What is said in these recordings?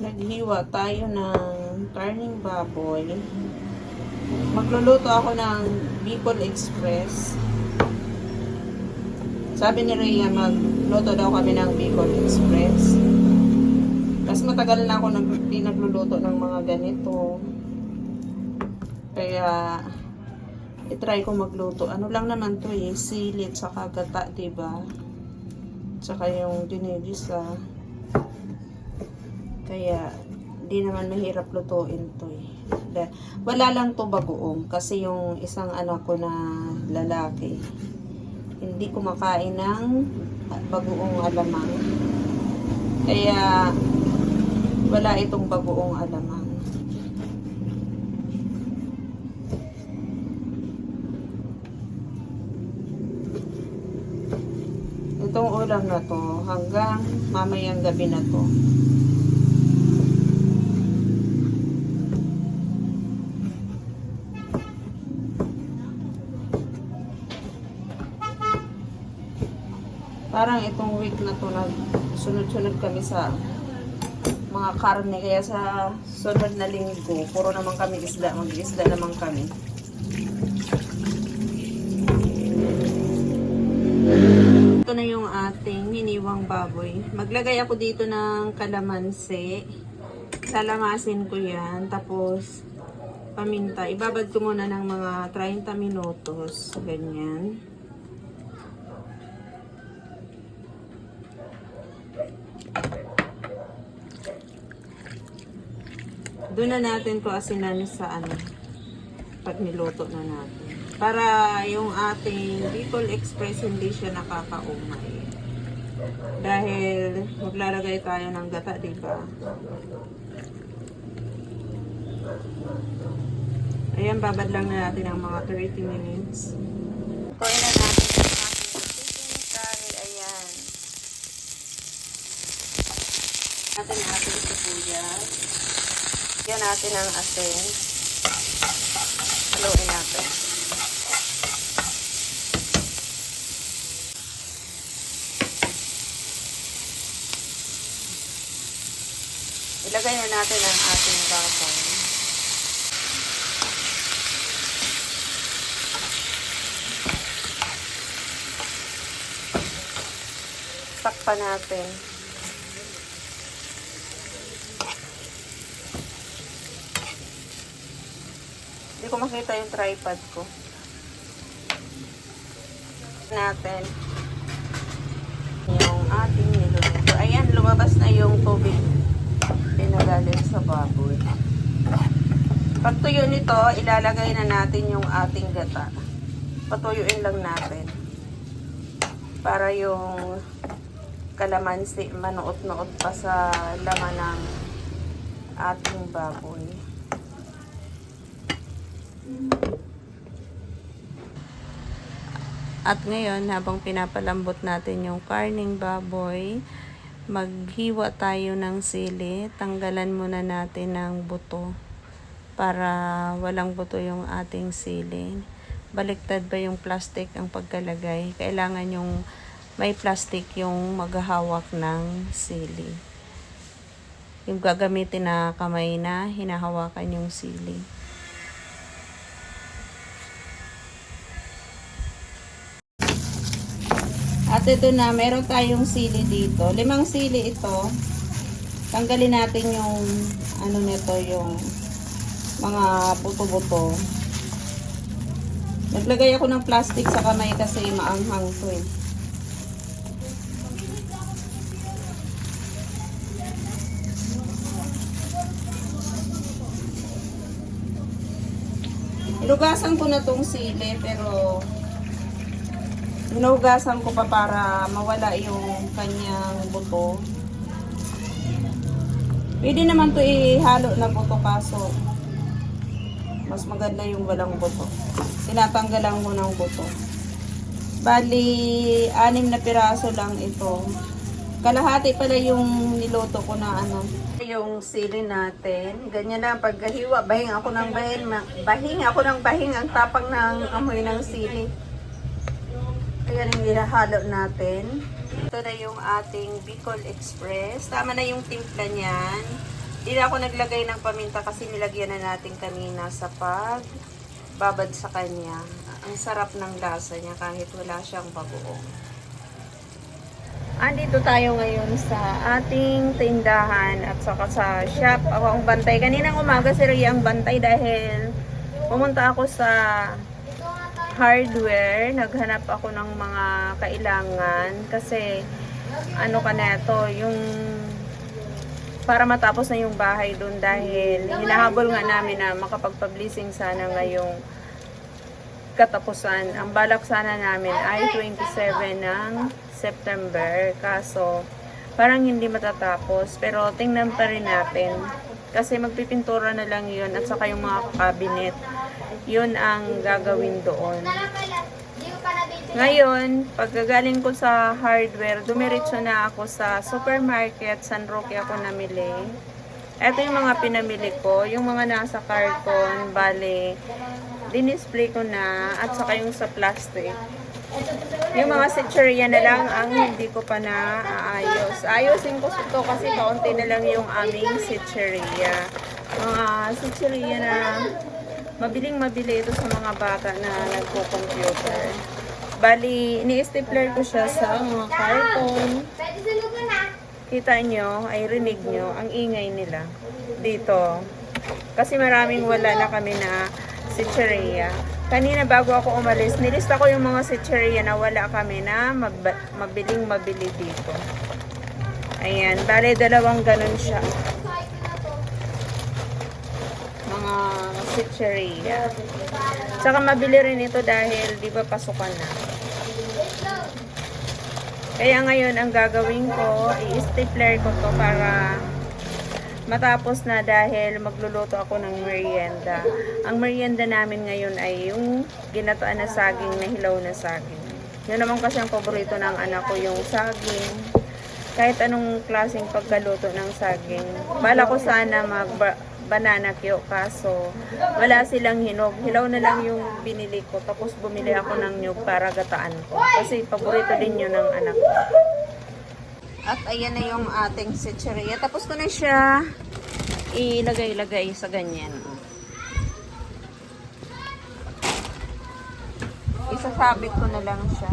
Naghiwa tayo ng karning baboy. Magluluto ako ng Bicol Express. Sabi ni Rhea, magluto daw kami ng Bicol Express. Kasi matagal na ako nag, di nagluluto ng mga ganito. Kaya, itry ko magluto. Ano lang naman to eh, silit sa kagata, diba? Tsaka yung dinigisa. Kaya, di naman mahirap lutuin to eh. Wala lang to bagoong kasi yung isang anak ko na lalaki, hindi kumakain ng bagoong alamang. Kaya, wala itong bagoong alamang. Itong ulam na to hanggang mamayang gabi na to. Parang itong week na to nag sunod-sunod kami sa mga karne. Kaya sa sunod na linggo puro naman kami isda mag-isda naman kami. Ito na yung ating hiniwang baboy. Maglagay ako dito ng kalamansi. Lalamasin ko yan tapos paminta. Ibabad ko muna ng mga 30 minutos ganyan Doon na natin to asinan sa ano, pag niluto na natin. Para yung ating Bicol Express hindi siya nakakaumay. Dahil maglalagay tayo ng gata, di ba? Ayan, babad lang na natin ang mga 30 minutes. Kuhin na natin ang ating chicken curry. Ayan. Natin ang ating sibuyas. Lagyan natin ang asin. Haluin natin. Ilagay na natin ang ating baboy. Takpan natin. Hindi ko makita yung tripod ko. Natin. Yung ating niluluto. Ayan, lumabas na yung tubig. Pinagaling sa baboy. Pag tuyo nito, ilalagay na natin yung ating gata. Patuyuin lang natin. Para yung kalamansi manuot-nuot pa sa laman ng ating baboy. At ngayon, habang pinapalambot natin yung karning baboy, maghiwa tayo ng sili. Tanggalan muna natin ng buto para walang buto yung ating sili. Baliktad ba yung plastic ang pagkalagay? Kailangan yung may plastic yung maghahawak ng sili. Yung gagamitin na kamay na hinahawakan yung sili. At ito na, meron tayong sili dito. Limang sili ito. Tanggalin natin yung ano nito, yung mga buto-buto. Naglagay ako ng plastic sa kamay kasi maanghang to eh. Ilugasan ko na tong sili pero Hinugasan ko pa para mawala yung kanyang buto. Pwede naman to ihalo na buto kaso mas maganda yung walang buto. Tinatanggalan ko ng buto. Bali, anim na piraso lang ito. Kalahati pala yung niloto ko na ano. Yung sili natin. Ganyan lang pagkahiwa. Bahing ako ng bahing. Bahing ako ng bahing. Ang tapang ng amoy ng sili. Ayan yung nilahalo natin. Ito na yung ating Bicol Express. Tama na yung timpla niyan. Hindi ako naglagay ng paminta kasi nilagyan na natin kanina sa pag babad sa kanya. Ang sarap ng lasa niya kahit wala siyang bagoong. Andito tayo ngayon sa ating tindahan at saka sa shop. Ako ang bantay. Kaninang umaga si Rhea ang bantay dahil pumunta ako sa hardware. Naghanap ako ng mga kailangan kasi ano ka na ito, yung para matapos na yung bahay doon dahil hinahabol nga namin na makapagpablising sana ngayong katapusan. Ang balak sana namin ay 27 ng September. Kaso, parang hindi matatapos. Pero tingnan pa rin natin. Kasi magpipintura na lang yun at saka yung mga cabinet. Yun ang gagawin doon. Ngayon, pagkagaling ko sa hardware, dumiretso na ako sa supermarket, San Roque ako namili. Ito yung mga pinamili ko, yung mga nasa carton, bale, dinisplay ko na, at saka yung sa plastic. Yung mga sitcheria na lang ang hindi ko pa na aayos. Ayusin ko ito kasi kaunti na lang yung aming sitcheria. Mga sitcheria na mabiling mabili ito sa mga bata na nagko-computer. Bali, ni-stapler ko siya sa mga carton. Kita nyo, ay rinig nyo, ang ingay nila dito. Kasi maraming wala na kami na sitcheria. Kanina bago ako umalis, nilista ko yung mga sitcheria na wala kami na mab- mabiling mabili dito. Ayan, bale dalawang ganun siya. Mga sitcheria. Tsaka mabili rin ito dahil di ba pasukan na. Kaya ngayon ang gagawin ko, i-stapler ko to para matapos na dahil magluluto ako ng merienda. Ang merienda namin ngayon ay yung ginatoan na saging na hilaw na saging. Yun naman kasi ang paborito ng anak ko yung saging. Kahit anong klaseng pagkaluto ng saging. Bala ko sana mag banana kyo kaso wala silang hinog. Hilaw na lang yung binili ko tapos bumili ako ng nyug para gataan ko. Kasi paborito din yun ng anak ko. At ayan na yung ating sitcheria. Tapos ko na siya ilagay-lagay sa ganyan. Isasabit ko na lang siya.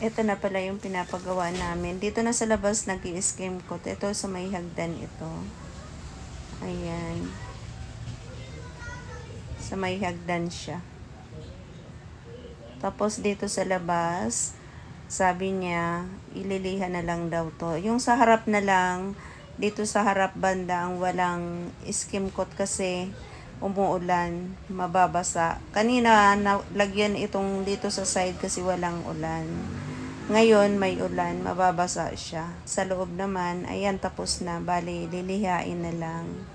Ito na pala yung pinapagawa namin. Dito na sa labas nag scheme ko. Ito sa may hagdan ito. Ayan. Sa may hagdan siya. Tapos dito sa labas, sabi niya, ililihan na lang daw to. Yung sa harap na lang, dito sa harap banda ang walang skim coat kasi umuulan, mababasa. Kanina, nalagyan itong dito sa side kasi walang ulan. Ngayon, may ulan, mababasa siya. Sa loob naman, ayan, tapos na. Bali, lilihain na lang.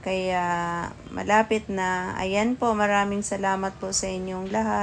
Kaya, malapit na. Ayan po, maraming salamat po sa inyong lahat.